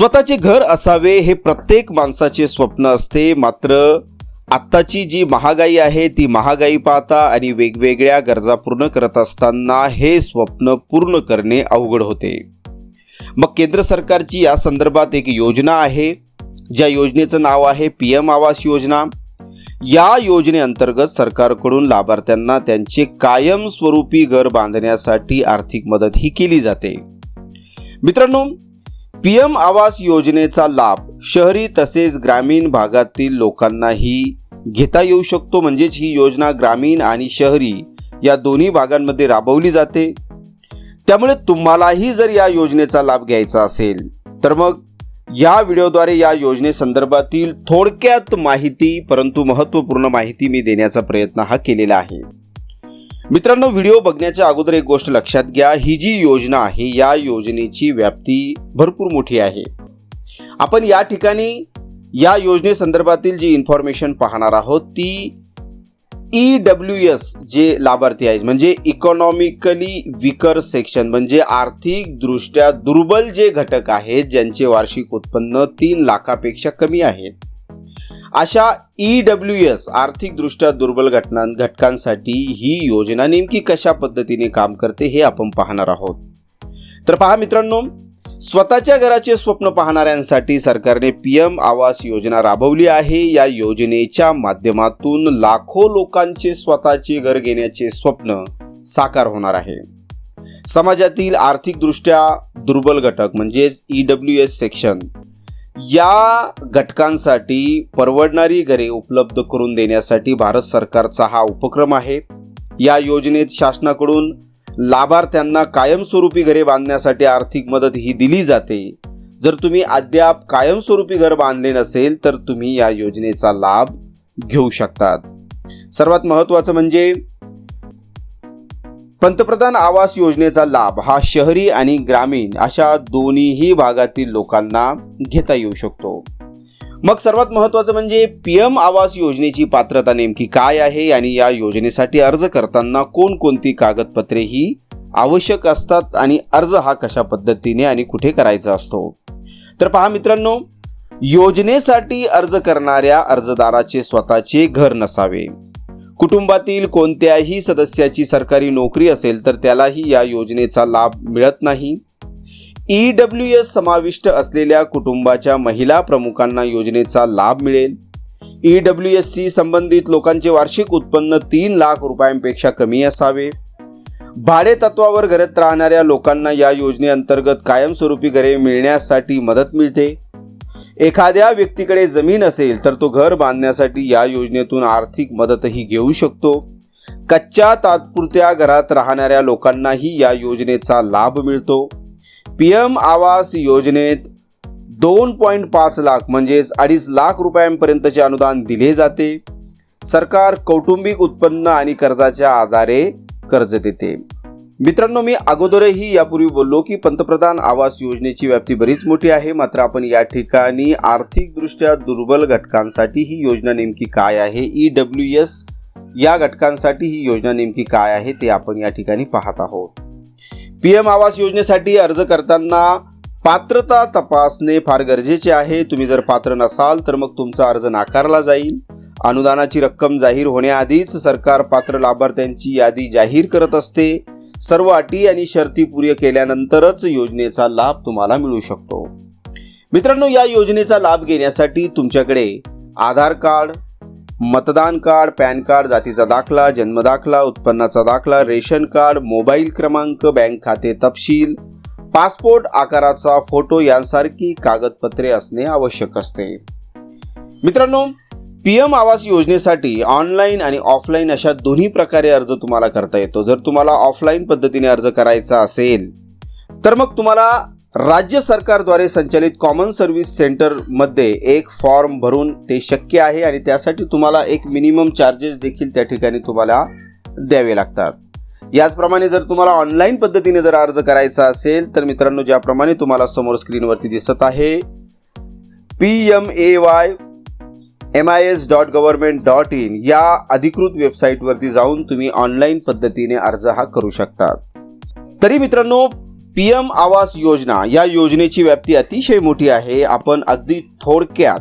स्वतःचे घर असावे हे प्रत्येक माणसाचे स्वप्न असते. मात्र आत्ताची जी महागाई आहे ती महागाई पाहता आणि वेगवेगळ्या गरजा पूर्ण करत असताना हे स्वप्न पूर्ण करणे अवघड होते. मग केंद्र सरकारची या संदर्भात एक योजना आहे ज्या योजनेचं नाव आहे पी एम आवास योजना. या योजनेअंतर्गत सरकारकडून लाभार्थ्यांना त्यांचे कायमस्वरूपी घर बांधण्यासाठी आर्थिक मदत ही केली जाते. मित्रांनो पी एम आवास योजनेचा लाभ शहरी तसेच ग्रामीण भागातील लोकांनाही घेता येऊ शकतो. म्हणजेच ही योजना ग्रामीण आणि शहरी या दोन्ही भागांमध्ये राबवली जाते. त्यामुळे तुम्हालाही जर या योजनेचा लाभ घ्यायचा असेल तर मग या व्हिडिओद्वारे या योजनेसंदर्भातील थोडक्यात माहिती परंतु महत्त्वपूर्ण माहिती मी देण्याचा प्रयत्न हा केलेला आहे. मित्रांनो व्हिडिओ बघण्याच्या अगोदर एक गोष्ट लक्षात घ्या. ही जी योजना आहे या योजनेची व्याप्ती भरपूर मोठी आहे. आपण या ठिकाणी या योजनेसंदर्भातील जी इन्फॉर्मेशन पाहणार आहोत ती ई डब्ल्यू एस जे लाभार्थी आहेत म्हणजे इकॉनॉमिकली विकर सेक्शन म्हणजे आर्थिकदृष्ट्या दुर्बल जे घटक आहेत ज्यांचे वार्षिक उत्पन्न तीन लाखापेक्षा कमी आहेत अशा ई डब्ल्यू एस आर्थिकदृष्ट्या दुर्बल घटना घटकांसाठी ही योजना नेमकी कशा पद्धतीने काम करते हे आपण पाहणार आहोत. तर पहा मित्रांनो स्वतःच्या घराचे स्वप्न पाहणाऱ्यांसाठी सरकारने पी एम आवास योजना राबवली आहे. या योजनेच्या माध्यमातून लाखो लोकांचे स्वतःचे घर घेण्याचे स्वप्न साकार होणार आहे. समाजातील आर्थिकदृष्ट्या दुर्बल घटक म्हणजेच ई डब्ल्यू एस सेक्शन या घटकांसाठी परवडणारी घरे उपलब्ध करून देण्यासाठी भारत सरकारचा हा उपक्रम आहे. या योजनेत शासनाकडून लाभार्थ्यांना कायमस्वरूपी घरे बांधण्यासाठी आर्थिक मदत ही दिली जाते. जर तुम्ही अद्याप कायमस्वरूपी घर बांधले नसेल तर तुम्ही या योजनेचा लाभ घेऊ शकतात. सर्वात महत्त्वाचं म्हणजे पंतप्रधान आवास योजनेचा लाभ हा शहरी आणि ग्रामीण अशा दोन्हीही भागातील लोकांना घेता येऊ शकतो. मग सर्वात महत्त्वाचं म्हणजे पी एम आवास योजनेची पात्रता नेमकी काय आहे आणि या योजनेसाठी अर्ज करताना कोणकोणती कागदपत्रे ही आवश्यक असतात आणि अर्ज हा कशा पद्धतीने आणि कुठे करायचा असतो? तर पहा मित्रांनो योजनेसाठी अर्ज करणाऱ्या अर्जदाराचे स्वतःचे घर नसावे. कुटुंबातील कोणत्याही सदस्याची सरकारी नोकरी असेल तर त्यालाही या योजनेचा लाभ मिळत नाही. ई डब्ल्यू एस समाविष्ट असलेल्या कुटुंबाच्या महिला प्रमुखांना योजनेचा लाभ मिळेल. ई डब्ल्यू एस सी संबंधित लोकांचे वार्षिक उत्पन्न तीन लाख रुपयांपेक्षा कमी असावे. भाडे तत्वावर घरात राहणाऱ्या लोकांना या योजनेअंतर्गत कायमस्वरूपी घरे मिळण्यासाठी मदत मिळते. एखाद्या व्यक्तीकडे जमीन असेल तर तो घर बांधण्यासाठी या योजनेतून आर्थिक मदतही घेऊ शकतो. कच्च्या तात्पुरत्या घरात राहणाऱ्या लोकांनाही या योजनेचा लाभ मिळतो. पी एम आवास योजनेत दोन पॉईंट पाच लाख म्हणजेच अडीच लाख रुपयांपर्यंतचे अनुदान दिले जाते. सरकार कौटुंबिक उत्पन्न आणि कर्जाच्या आधारे कर्ज देते. मित्रांनो मी अगोदरही यापूर्वी बोललो की पंतप्रधान आवास योजनेची व्याप्ती बरीच मोठी आहे. मात्र आपण या ठिकाणी आर्थिकदृष्ट्या दुर्बल घटकांसाठी ही योजना नेमकी काय आहे? ई डब्ल्यू एस या घटकांसाठी ही योजना नेमकी काय आहे? ते आपण या ठिकाणी पाहत आहोत. पी एम आवास योजनेसाठी अर्ज करताना पात्रता तपासणे फार गरजेचे आहे. तुम्ही जर पात्र नसाल तर मग तुमचा अर्ज नाकारला जाईल. अनुदानाची रक्कम जाहीर होण्याआधीच सरकार पात्र लाभार्थ्यांची यादी जाहीर करत असते. सर्व अटी आणि शर्ती पूर्ण केल्यानंतरच योजनेचा लाभ तुम्हाला मिळू शकतो. मित्रांनो या योजनेचा लाभ घेण्यासाठी तुमच्याकडे आधार कार्ड मतदान कार्ड पॅन कार्ड जातीचा दाखला जन्म दाखला उत्पन्नाचा दाखला रेशन कार्ड मोबाईल क्रमांक बँक खाते तपशील पासपोर्ट आकाराचा फोटो यांसारखी कागदपत्रे असणे आवश्यक असते. मित्रांनो पी एम आवास योजनेसाठी ऑनलाईन आणि ऑफलाईन अशा दोन्ही प्रकारे अर्ज तुम्हाला करता येतो. जर तुम्हाला ऑफलाईन पद्धतीने अर्ज करायचा असेल तर मग तुम्हाला राज्य सरकारद्वारे संचालित कॉमन सर्व्हिस सेंटरमध्ये एक फॉर्म भरून ते शक्य आहे आणि त्यासाठी तुम्हाला एक मिनिमम चार्जेस देखील त्या ठिकाणी तुम्हाला द्यावे लागतात. याचप्रमाणे जर तुम्हाला ऑनलाईन पद्धतीने जर अर्ज करायचा असेल तर मित्रांनो ज्याप्रमाणे तुम्हाला समोर स्क्रीनवरती दिसत आहे P M A Y M I S dot government dot in या अधिकृत वेबसाईटवरती जाऊन तुम्ही ऑनलाईन पद्धतीने अर्ज हा करू शकता. तरी मित्रांनो पी एम आवास योजना या योजनेची व्याप्ती अतिशय मोठी आहे. आपण अगदी थोडक्यात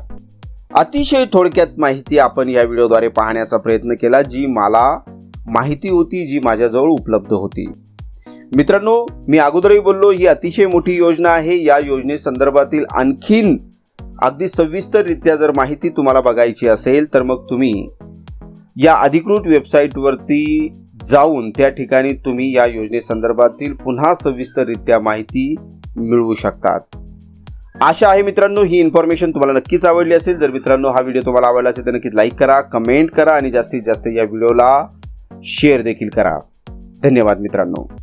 अतिशय थोडक्यात माहिती आपण या व्हिडिओद्वारे पाहण्याचा प्रयत्न केला जी मला माहिती होती जी माझ्याजवळ उपलब्ध होती. मित्रांनो मी अगोदरही बोललो ही अतिशय मोठी योजना आहे. या योजनेसंदर्भातील आणखीन अगदी सविस्तररित्या जर माहिती तुम्हाला बघायची असेल तर मग तुम्ही या अधिकृत वेबसाईटवरती जाऊन त्या ठिकाणी तुम्ही या योजनेसंदर्भातील पुन्हा सविस्तररित्या माहिती मिळवू शकतात. आशा आहे मित्रांनो ही इन्फॉर्मेशन तुम्हाला नक्कीच आवडली असेल. जर मित्रांनो हा व्हिडिओ तुम्हाला आवडला असेल तर नक्कीच लाईक करा कमेंट करा आणि जास्तीत जास्त या व्हिडिओला शेअर देखील करा. धन्यवाद मित्रांनो.